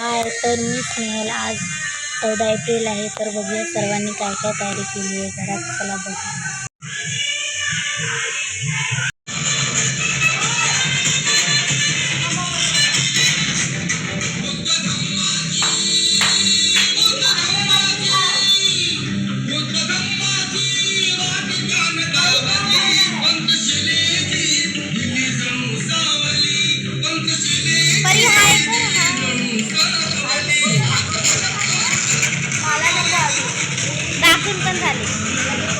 हाय तर मी स्नेहल. आज चौदा एप्रिल आहे तर बघूया सर्वांनी काय काय तयारी केली आहे. घरात चला बघू. chimpanzales.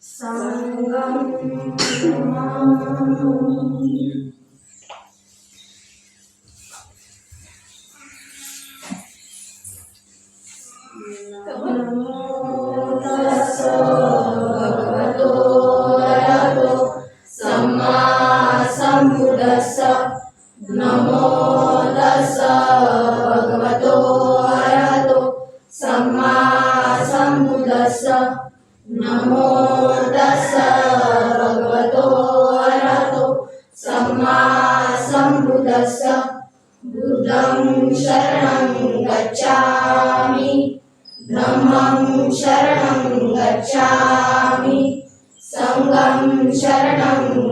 Sangam soul.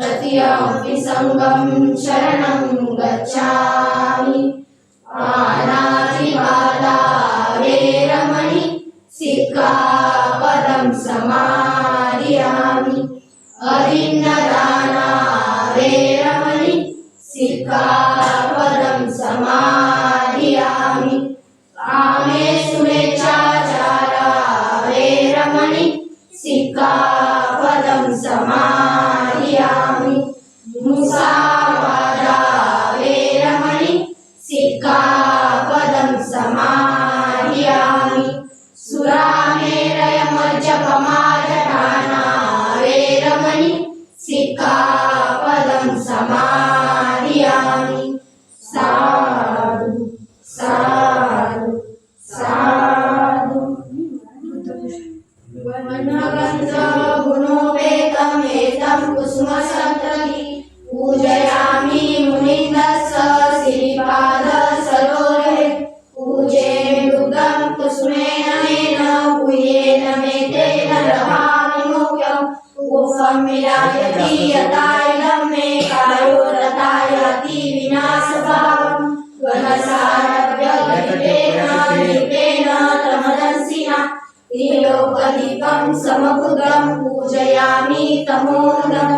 त्यां सङ्गं शरणं गच्छामि। आरामणि सिका सिक्कापदं समारयामि अरिन्दराना वे रमणि सिका पदं समारयामि आमे सुरे चाचारा वेरमणि सिका समा पूजयामि समुदं पूजयामि तमोदं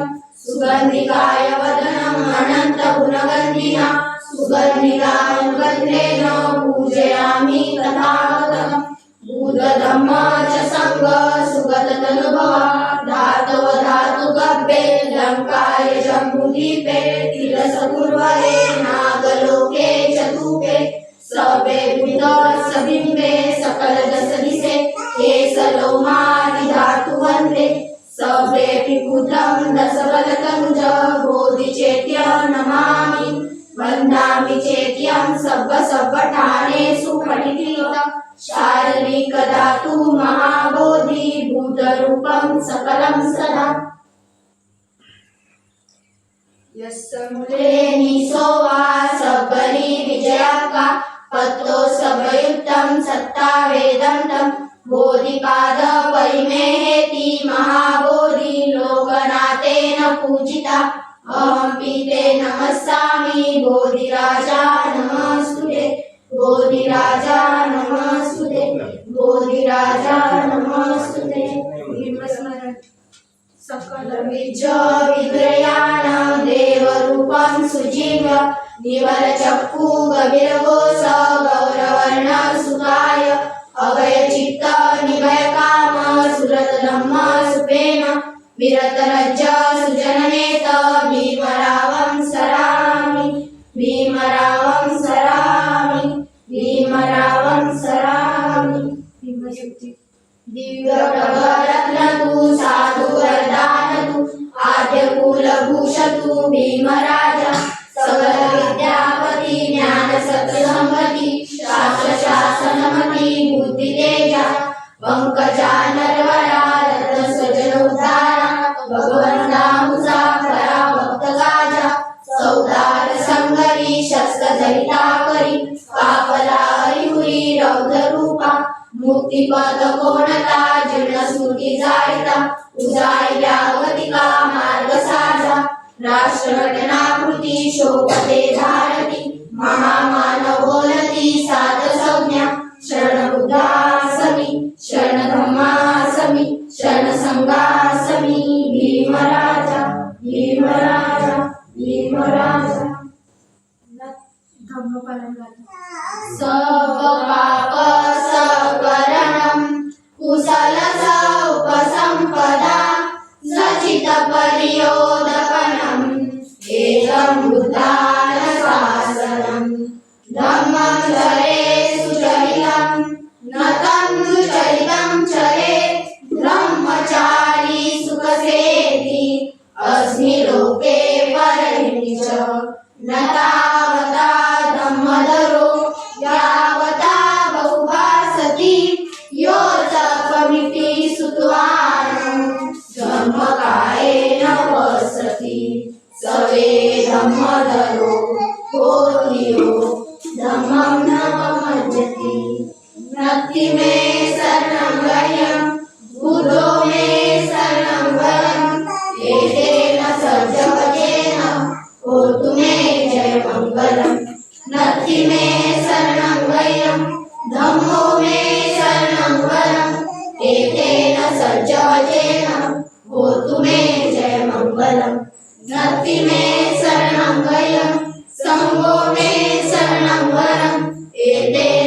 सुगन्धिकाय वदनम् अनन्तगुणगन्धिना सुगन्धिकाय गन्धेन पूजयामि तथागतं। भूतधम्मा च सङ्ग सुगतनुभवा धातव धातुगभ्ये लङ्काय शम्भुदीपे तिलसपूर्वरे ना निसोवा सबरी विजयाका पत्तो सबयुक्तं सत्तावेदं तं बोधिपाद परिमेहेति महाबोधि लोकनाथेन पूजिता। अहं पीते नमस्सामि बोधिराजा नमस्तुते। बोधिराजा नमस्तुते। बोधिराजा नमस्तुते। भीमस्मरण सकलबीज विग्रयाणां देवरूपं सुजीव निवलचक्षु गभीरघोष गौरवर्ण सुखाय अभयचित्त निभयकाम सुरतधम्म सुपेन विरतरज सुजननेत भीमरावं सरामि भीमरावं सरामि भीमरावं सरामि भीमशक्ती। दिव्यप्रभरत्नतु कुलभूषतु भीमराजा सकल विद्यापती ज्ञान सत्यसंगति शास्त्र शासनमती बुद्धी तेजा पंकजा नरवरा रत्न सजन उद्धारा भगवंता मुसाफरा भक्त गाजा सौदार संगरी शस्त्र धरिता करी पापला हरिहुरी रौद्र रूपा मुक्तिपद कोणता जीर्ण स्मृती जायता उजाळल्या गतिका मार्ग साजा राष्ट्रघटनाकृती शोभते भारती महामानवोलती साध संज्ञा शरणबुद्धासमी शरणधम्मासमी शरणसंगासमी भीमराजा भीमराजा भीमराजा। सपाप सकरणं कुशल उपसम्पदा सचित तं धरतीने शरणं गय संगोने शरणं वरं एते